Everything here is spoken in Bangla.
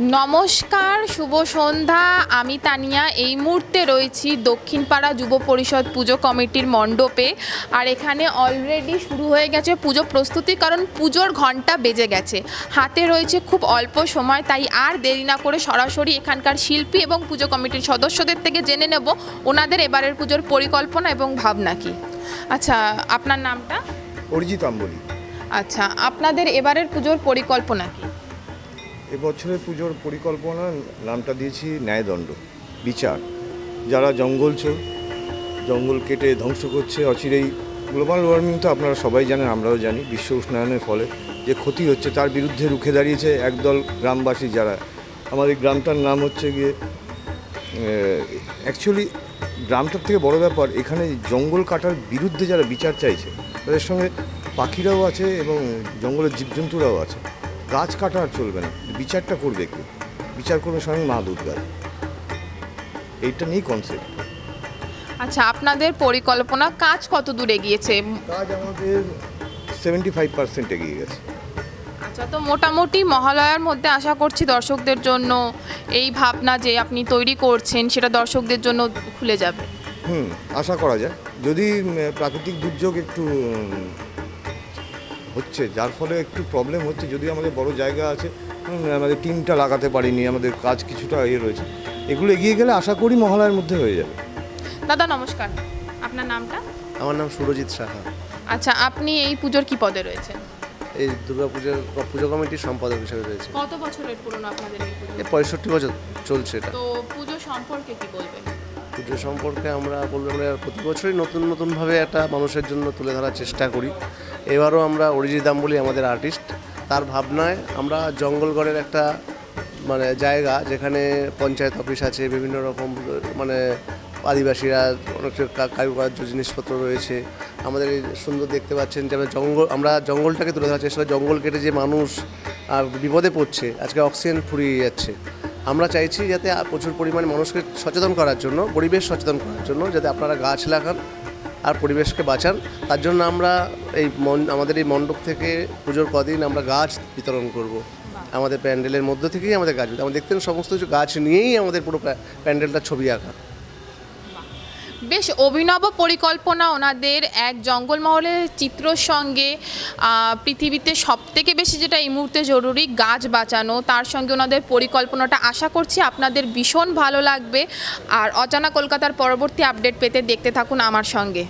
নমস্কার শুভ সন্ধ্যা। আমি তানিয়া। এই মুহূর্তে রয়েছি দক্ষিণপাড়া যুব পরিষদ পুজো কমিটির মণ্ডপে। আর এখানে অলরেডি শুরু হয়ে গেছে পুজো প্রস্তুতি কারণ পুজোর ঘণ্টা বেজে গেছে। হাতে রয়েছে খুব অল্প সময় তাই আর দেরি না করে সরাসরি এখানকার শিল্পী এবং পুজো কমিটির সদস্যদের থেকে জেনে নেব ওনাদের এবারের পুজোর পরিকল্পনা এবং ভাবনা কি। আচ্ছা আপনার নামটা? অরিজিৎ আম্বলি। আচ্ছা আপনাদের এবারের পুজোর পরিকল্পনা কি? এবছরের পুজোর পরিকল্পনা, নামটা দিয়েছি ন্যায়দণ্ড, বিচার। যারা জঙ্গল চোর, জঙ্গল কেটে ধ্বংস করছে অচিরেই, গ্লোবাল ওয়ার্মিং তো আপনারা সবাই জানেন, আমরাও জানি, বিশ্ব উষ্ণায়নের ফলে যে ক্ষতি হচ্ছে তার বিরুদ্ধে রুখে দাঁড়িয়েছে একদল গ্রামবাসী যারা। আমাদের গ্রামটার নাম হচ্ছে গিয়ে অ্যাকচুয়ালি গ্রামটার থেকে বড় ব্যাপার, এখানে জঙ্গল কাটার বিরুদ্ধে যারা বিচার চাইছে, তাদের সঙ্গে পাখিরাও আছে এবং জঙ্গলের জীবজন্তুরাও আছে। গাছ কাটা আর চলবে না। বিচারটা করবে একটু বিচার করবে স্বয়ং মা দুর্গার এইটা নিয়েই কনসেপ্ট আচ্ছা আপনাদের পরিকল্পনা কাজ কত দূরে গিয়েছে কাজ আমাদের সেভেন্টি ফাইভ পার্সেন্ট এগিয়ে গেছে। আচ্ছা তো মোটামুটি মহালয়ার মধ্যে আশা করছি দর্শকদের জন্য এই ভাবনা যে আপনি তৈরি করছেন সেটা দর্শকদের জন্য খুলে যাবে। হুম আশা করা যায়। যদি প্রাকৃতিক দুর্যোগ একটু হচ্ছে যার ফলে একটু প্রবলেম হচ্ছে। যদি আমাদের বড় জায়গা আছে আমাদের টিমটা লাগাতে পারিনি আমাদের কাজ কিছুটা ইয়ে রয়েছে। এগুলো এগিয়ে গেলে আশা করি মহালয়ার মধ্যে হয়ে যাবে। দাদা নমস্কার। আপনার নামটা? আমার নাম সুরজিৎ সাহা। আচ্ছা আপনি এই পুজোর কি পদে রয়েছেন? এই দুর্গাপুজোর পুজো কমিটির সম্পাদক হিসেবে রয়েছে। কত বছরের পুরনো আপনাদের এই পুজো? এই পঁয়ষট্টি বছর চলছে এটা। তো পুজো সম্পর্কে কি বলবেন? পুজো সম্পর্কে আমরা বলব আমরা প্রতি বছরই নতুন নতুনভাবে একটা মানুষের জন্য তুলে ধরার চেষ্টা করি। এবারও আমরা অরিজিৎ দাম্বলি আমাদের আর্টিস্ট তার ভাবনায় আমরা জঙ্গলগড়ের একটা মানে জায়গা যেখানে পঞ্চায়েত অফিস আছে, বিভিন্ন রকম মানে আদিবাসীরা, অনেক কারুকার্য জিনিসপত্র রয়েছে। আমাদের সুন্দর দেখতে পাচ্ছেন যে আমরা জঙ্গল, আমরা জঙ্গলটাকে তুলে ধরার চেষ্টা জঙ্গল কেটে যে মানুষ আর বিপদে পড়ছে, আজকে অক্সিজেন ফুরিয়ে যাচ্ছে। আমরা চাইছি যাতে প্রচুর পরিমাণে মানুষকে সচেতন করার জন্য, পরিবেশ সচেতন করার জন্য, যাতে আপনারা গাছ লাগান আর পরিবেশকে বাঁচান। তার জন্য আমরা এই আমাদের এই মণ্ডপ থেকে পুজোর কদিন আমরা গাছ বিতরণ করব। আমাদের প্যান্ডেলের মধ্যে থেকেই আমাদের গাছ আমরা দেখতেন সমস্ত কিছু গাছ নিয়েই আমাদের পুরো প্যা- প্যান্ডেলটা ছবি আঁকা। বেশ অভিনব পরিকল্পনা ওনাদের। এক জঙ্গলমহলের চিত্রর সঙ্গে পৃথিবীতে সব থেকে বেশি যেটা এই মুহূর্তে জরুরি, গাছ বাঁচানো। তার সঙ্গে ওনাদের পরিকল্পনাটা আশা করছি আপনাদের ভীষণ ভালো লাগবে। আর অজানা কলকাতার পরবর্তী আপডেট পেতে দেখতে থাকুন আমার সঙ্গে।